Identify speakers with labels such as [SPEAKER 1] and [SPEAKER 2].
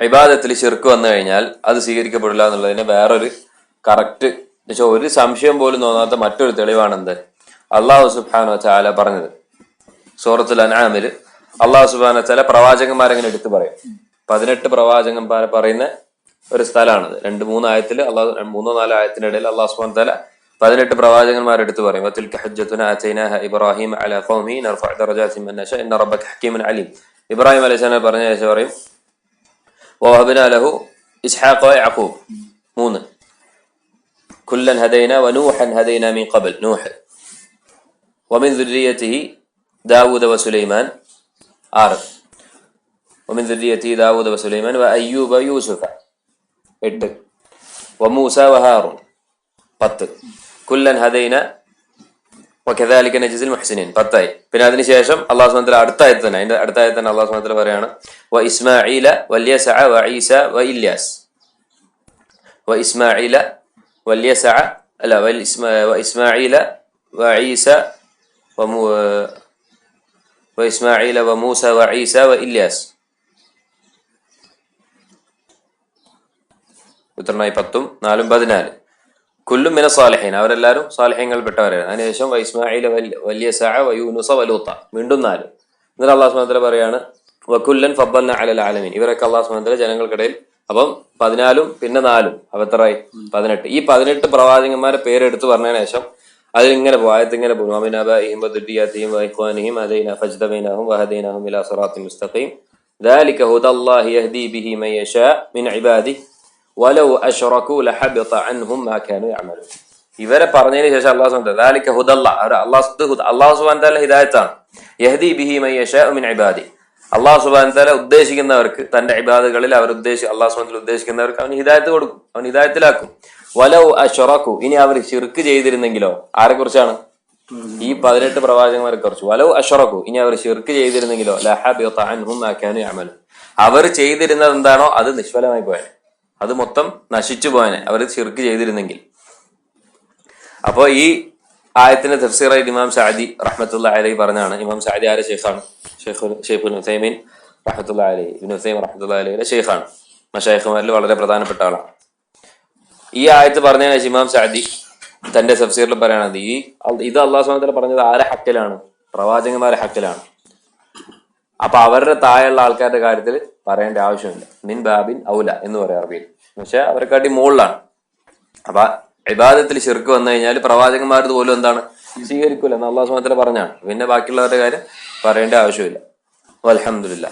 [SPEAKER 1] ഇബാദത്തിൽ ശിർക്ക് വന്നു കഴിഞ്ഞാൽ അത് സ്വീകരിക്കപ്പെടില്ല എന്നുള്ളതിന് വേറൊരു കറക്റ്റ് എന്നുവെച്ചാൽ ഒരു സംശയം പോലും തോന്നാത്ത മറ്റൊരു തെളിവാണെന്ത്? അള്ളാഹു സുബാനോ ചാല പറഞ്ഞത്. സൂറത്തുൽ അനാമിൽ അള്ളാഹു സുബാന ചില പ്രവാചകന്മാരെങ്ങനെ എടുത്തു പറയും. പതിനെട്ട് പ്രവാചകന്മാരെ പറയുന്ന ഒരു സ്ഥലമാണത്. രണ്ട് മൂന്ന് ആയത്തിൽ അള്ളാഹു മൂന്നോ നാലോ ആയത്തിനിടയിൽ അള്ളാഹു സുബാൻ തല പതിനെട്ട് പ്രവാചകന്മാരെടുത്ത് പറയും. ഇബ്രാഹിം അല ഇബ്രാഹിം അലൈഹി പറഞ്ഞ ശേഷം പറയും വഹബ്ന ലഹു ഇസ്ഹാഖ വയഅഖൂബ് മൂന്ന് കുല്ലൻ ഹദൈന വനൂഹൻ ഹദൈന മിൻ ഖബൽ നൂഹ് ومن ذريته داود وسليمان ആറ് ومن ذريته داود وسليمان وأيوب ويوسف എട്ട് വമൂസ വഹാറൂൻ പത്ത് കുല്ലൻ ഹദൈന وكذلك نجزي المحسنين പത്തായി പിന്നെ അതിനുശേഷം അള്ളാഹു സുബ്ഹാനഹു വതആല അടുത്ത ആയത്ത് തന്നെ അതിന്റെ അടുത്ത ആയത്ത് തന്നെ അള്ളാഹു സുബ്ഹാനഹു വതആല പറയാണ് وإسماعيل واليسع وعيسى وإلياس وإسماعيل واليسع لا والإسما- وإسماعيل وعيسى ومو وإسماعيل وموسى وعيسى وإلياس ഉത്തരനായി പത്തും നാലും പതിനാല് കുല്ലും മിന സാലിഹീൻ അവരെല്ലാവരും സാലിഹ്യങ്ങൾ പെട്ടവരാണ് അതിനുശേഷം വൈസ്മായിൽ വലിയ സഹ വയൂനുസ വലൂത്ത വീണ്ടും നാല് എന്നിട്ട് അള്ളാഹു സുബ്ഹാനഹു വ തആല പറയാണ് വക്കുല്ലൻ ഫബ്ബൽന അലൽ ആലമീൻ ഇവരൊക്കെ അള്ളാഹു സുബ്ഹാനഹു വ തആല ജനങ്ങൾക്കിടയിൽ അപ്പം പതിനാലും പിന്നെ നാലും അപ്പൊ എത്രയായി പതിനെട്ട് ഈ പതിനെട്ട് പ്രവാചകന്മാരെ പേരെടുത്ത് പറഞ്ഞതിന് ശേഷം അതിലിങ്ങനെ പോകും ആയത്ത് ഇങ്ങനെ പോകും അമിനാബിഹിം വദുരിയാത്തിഹിം വൈഖ്വാനിഹിം അദൈന ഫജ്ദബൈനഹും വഹദൈനഹും ഇലാ സിറാത്തിൻ മുസ്തഖീം ذلك هدى الله يهدي به من يشاء من عباده ഇവരെ പറഞ്ഞതിന് ശേഷം അള്ളാഹു ഹുദല്ല. അള്ളാഹു ഹിദായത്താണ്. ബിഹി ഇബാദി. അള്ളാഹു സുബാൻ താല ഉദ്ദേശിക്കുന്നവർക്ക് തന്റെ ഇബാദുകളിൽ അവർ ഉദ്ദേശി അള്ളാഹു സുബാൻ ഉദ്ദേശിക്കുന്നവർക്ക് അവൻ ഹിദായത്ത് കൊടുക്കും. അവൻ ഹിദായത്തിലാക്കും. വലൗ അഷറക്കു ഇനി അവർ ശിർക്ക് ചെയ്തിരുന്നെങ്കിലോ? ആരെ കുറിച്ചാണ്? ഈ പതിനെട്ട് പ്രവാചകന്മാരെ കുറിച്ച്. വലൗ അഷറക്കു ഇനി അവർ ശിർക്ക് ചെയ്തിരുന്നെങ്കിലോ? ലഹാബിഅമലു അവർ ചെയ്തിരുന്നത് എന്താണോ അത് നിഷ്ഫലമായി പോയാണ് അത് മൊത്തം നശിച്ചു പോയനെ. അവർ ചിർക്ക് ചെയ്തിരുന്നെങ്കിൽ. അപ്പോൾ ഈ ആയത്തിന്റെ തഫ്സീറായിട്ട് ഇമാം ഷാദി റഹ്മത്തുള്ള അലൈഹി പറഞ്ഞാണ് ഇമാം ഷാദി ആരെ ഷെയ്ഖാണ് ഷെയ്ഖുൽ ഷെയ്ഖുൽ ഹുസൈമീൻ റഹ്മത്തുള്ള അലൈഹി ഇബിൻ ഹുസൈം റഹ്മത്തുള്ള അലൈഹിയുടെ ഷെയ്ഖാണ് മഷായിഖുമാരിൽ വളരെ പ്രധാനപ്പെട്ട ആളാണ്. ഈ ആയത്ത് പറഞ്ഞതിന് ശേഷം ഇമാം ഷാദി തന്റെ തഫ്സീറിൽ പറയണത് ഈ ഇത് അള്ളാഹു സ്വാമി പറഞ്ഞത് ആരെ ഹക്കിലാണ്? പ്രവാചകന്മാരെ ഹക്കിലാണ്. അപ്പൊ അവരുടെ താഴെയുള്ള ആൾക്കാരുടെ കാര്യത്തിൽ പറയേണ്ട ആവശ്യമില്ല. മിൻ ബാബിൻ ഔല എന്ന് പറയാം അറബിയിൽ. പക്ഷെ അവരെക്കാട്ടി മുകളിലാണ്. അപ്പൊ വിവാദത്തിൽ ശിർക്ക് വന്നു കഴിഞ്ഞാൽ പ്രവാചകന്മാരുടെ പോലും എന്താണ്? സ്വീകരിക്കൂല എന്ന് അള്ളാഹു തആല പറഞ്ഞാണ്. പിന്നെ ബാക്കിയുള്ളവരുടെ കാര്യം പറയേണ്ട ആവശ്യമില്ല. അലഹമില്ല